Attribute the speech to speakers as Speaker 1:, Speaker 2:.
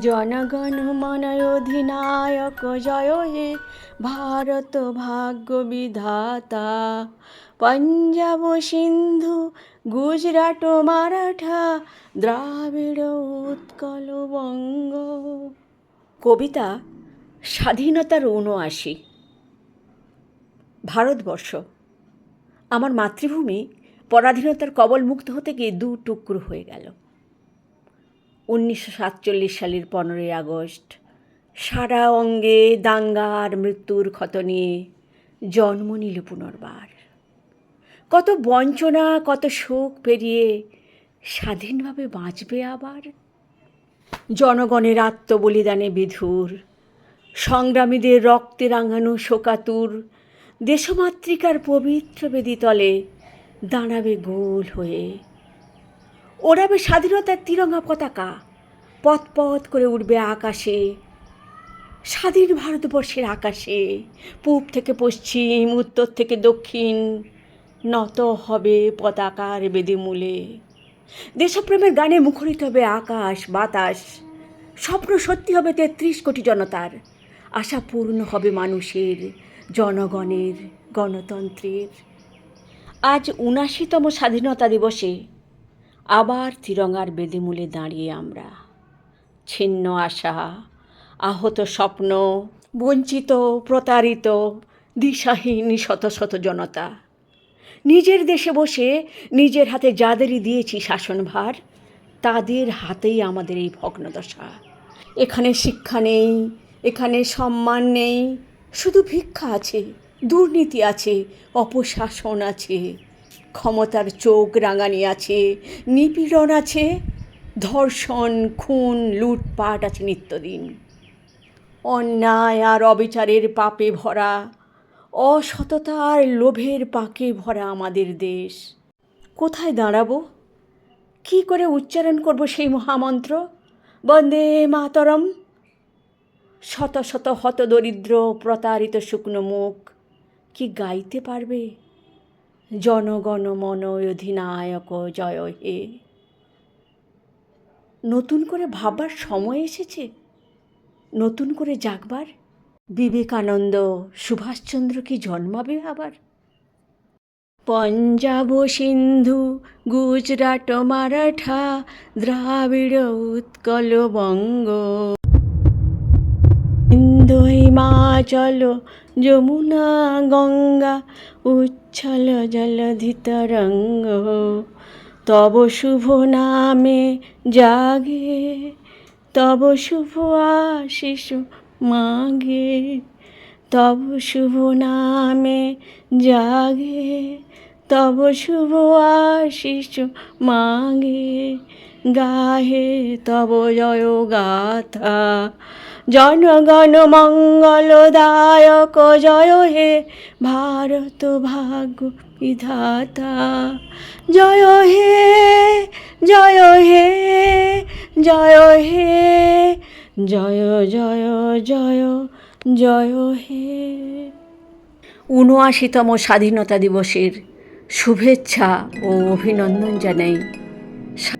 Speaker 1: জনগণ মনয় অধিনায়ক জয় হে ভারত ভাগ্য বিধাতা। পঞ্জাব সিন্ধু, গুজরাট মারাঠা, দ্রাবিড় উৎকল বঙ্গ। কবিতা স্বাধীনতার উনআশি ভারতবর্ষ। আমার মাতৃভূমি পরাধীনতার কবল মুক্ত হতে গিয়ে দু টুকরো হয়ে গেল। উনিশশো সাতচল্লিশ সালের পনেরোই আগস্ট। সারা অঙ্গে দাঙ্গার মৃত্যুর ক্ষত নিয়ে জন্ম নিল পুনর্বার। কত বঞ্চনা, কত শোক পেরিয়ে স্বাধীনভাবে বাঁচবে আবার। জনগণের আত্মবলিদানে বিধুর, সংগ্রামীদের রক্তে রাঙানো শোকাতুর, দেশমাতৃকার পবিত্র বেদিতলে দাঁড়াবে গোল হয়ে ওড়াবে স্বাধীনতার তিরঙ্গা পতাকা। পথ পথ করে উঠবে আকাশে, স্বাধীন ভারতবর্ষের আকাশে। পূব থেকে পশ্চিম, উত্তর থেকে দক্ষিণ, নত হবে পতাকার বেদিমূলে। দেশপ্রেমের গানে মুখরিত হবে আকাশ, বাতাস। স্বপ্ন সত্যি হবে তেত্রিশ কোটি জনতার। আশা পূর্ণ হবে মানুষের, জনগণের, গণতন্ত্রের। আজ উনাশিতম স্বাধীনতা দিবসে আবার তিরঙ্গার বেদিমূলে দাঁড়িয়ে আমরা। ছিন্ন আশা, আহত স্বপ্ন, বঞ্চিত, প্রতারিত, দিশাহীন শত শত জনতা। নিজের দেশে বসে নিজের হাতে যাদেরই দিয়েছি শাসনভার, তাদের হাতেই আমাদের এই ভগ্নদশা। এখানে শিক্ষা নেই, এখানে সম্মান নেই, শুধু ভিক্ষা আছে, দুর্নীতি আছে, অপশাসন আছে। ক্ষমতার চোখ রাঙানি আছে, নিপীড়ন আছে, ধর্ষণ, খুন, লুটপাট আছে নিত্যদিন। অন্যায় আর অবিচারের পাপে ভরা অসততার লোভের পাকে ভরা আমাদের দেশ। কোথায় দাঁড়াবো? কি করে উচ্চারণ করব সেই মহামন্ত্র? বন্দে মাতরম। শত শত হত দরিদ্র প্রতারিত শুকনো মুখ কি গাইতে পারবে? জনগণ মন অধিনায়ক জয় হে নতুন করে ভাববার সময় এসেছে? নতুন করে জাগবার? বিবেকানন্দ সুভাষচন্দ্র কি জন্মাবে আবার? পঞ্জাব সিন্ধু, গুজরাট মারাঠা, দ্রাবিড় উৎকল বঙ্গ। হিমাচল, যমুনা, গঙ্গা উচ্ছল জলধিতরঙ্গ তব শুভ নামে জাগে, তব শুভ আশিস মাগে, তব শুভ নামে জাগে, তব শুভ আশিস মাগে। গাহে তব জয় গাথা জনগণ মঙ্গলদায়ক জয় হে ভারত ভাগ্য বিধাতা। জয় হে জয় হে জয় হে, জয় জয় জয় জয় হে। ঊনআশিতম স্বাধীনতা দিবসের শুভেচ্ছা ও অভিনন্দন জানাই।